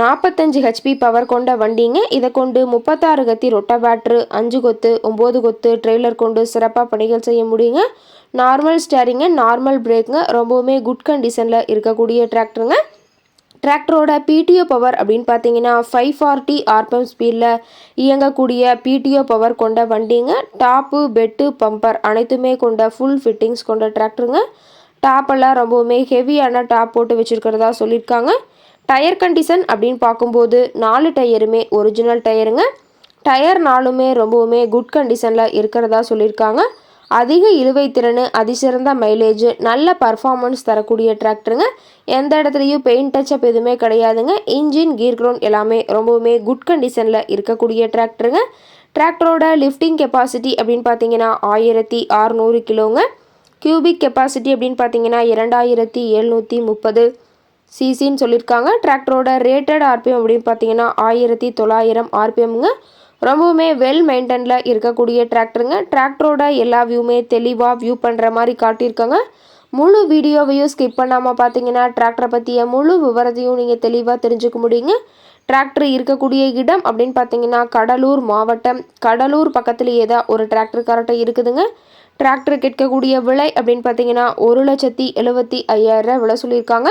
நாற்பத்தஞ்சு HP power கொண்ட வண்டிங்க. இதை கொண்டு முப்பத்தாறு கத்தி ரொட்ட பேட்ரு அஞ்சு கொத்து ஒம்பது கொத்து ட்ரெய்லர் கொண்டு சிறப்பாக பணிகள் செய்ய முடியுங்க. நார்மல் ஸ்டேரிங்க நார்மல் பிரேக்குங்க ரொம்பவுமே குட் கண்டிஷனில் இருக்கக்கூடிய டிராக்டருங்க டிராக்டரோட பிடிஓ பவர் அப்படின்னு பார்த்தீங்கன்னா ஃபைவ் ஃபார்ட்டி ஆர்பிஎம் ஸ்பீடில் இயங்கக்கூடிய பிடிஓ பவர் கொண்ட வண்டிங்க. டாப்பு பெட்டு பம்பர் அனைத்துமே கொண்ட ஃபுல் ஃபிட்டிங்ஸ் கொண்ட டிராக்டருங்க டாப்பெல்லாம் ரொம்பவுமே ஹெவியான டாப் போட்டு வச்சுருக்கிறதா சொல்லியிருக்காங்க. டயர் கண்டிஷன் அப்படின்னு பார்க்கும்போது நாலு டயருமே ஒரிஜினல் டயருங்க. டயர் நாலுமே ரொம்பவுமே குட் கண்டிஷனில் இருக்கிறதா சொல்லியிருக்காங்க. அதிக இழுவை திறன் அதிசிறந்த மைலேஜ் நல்ல பர்ஃபார்மன்ஸ் தரக்கூடிய டிராக்டருங்க எந்த இடத்துலையும் பெயிண்ட் டச்சப் எதுவுமே கிடையாதுங்க. இன்ஜின் கீர் கிரவுண்ட் எல்லாமே ரொம்பவுமே குட் கண்டிஷனில் இருக்கக்கூடிய டிராக்டருங்க டிராக்டரோட லிஃப்டிங் கெப்பாசிட்டி அப்படின்னு பார்த்தீங்கன்னா ஆயிரத்தி அறநூறு கிலோங்க. கியூபிக் கெப்பாசிட்டி அப்படின்னு பார்த்தீங்கன்னா இரண்டாயிரத்தி எழுநூற்றி முப்பது. சிசின்னு சொல்லியிருக்காங்க. டிராக்டரோட ரேட்டட் ஆர்பிஎம் அப்படின்னு பார்த்தீங்கன்னா ஆயிரத்தி தொள்ளாயிரம் ஆர்பிஎம்ங்க ரொம்பவுமே வெல் மெயின்டெனில் இருக்கக்கூடிய டிராக்டருங்க டிராக்டரோட எல்லா வியூமே தெளிவாக வியூ பண்ணுற மாதிரி காட்டியிருக்காங்க. முழு வீடியோவையும் ஸ்கிப் பண்ணாமல் பார்த்தீங்கன்னா டிராக்டரை பற்றிய முழு விவரத்தையும் நீங்கள் தெளிவாக தெரிஞ்சுக்க முடியுங்க. டிராக்டர் இருக்கக்கூடிய இடம் அப்படின்னு பார்த்தீங்கன்னா கடலூர் மாவட்டம். கடலூர் பக்கத்துலேயே தான் ஒரு டிராக்டர் கரெக்டாக இருக்குதுங்க. டிராக்டர் கேட்கக்கூடிய விலை அப்படின்னு பார்த்தீங்கன்னா ஒரு லட்சத்தி எழுபத்தி ஐயாயிரம் விலை சொல்லியிருக்காங்க.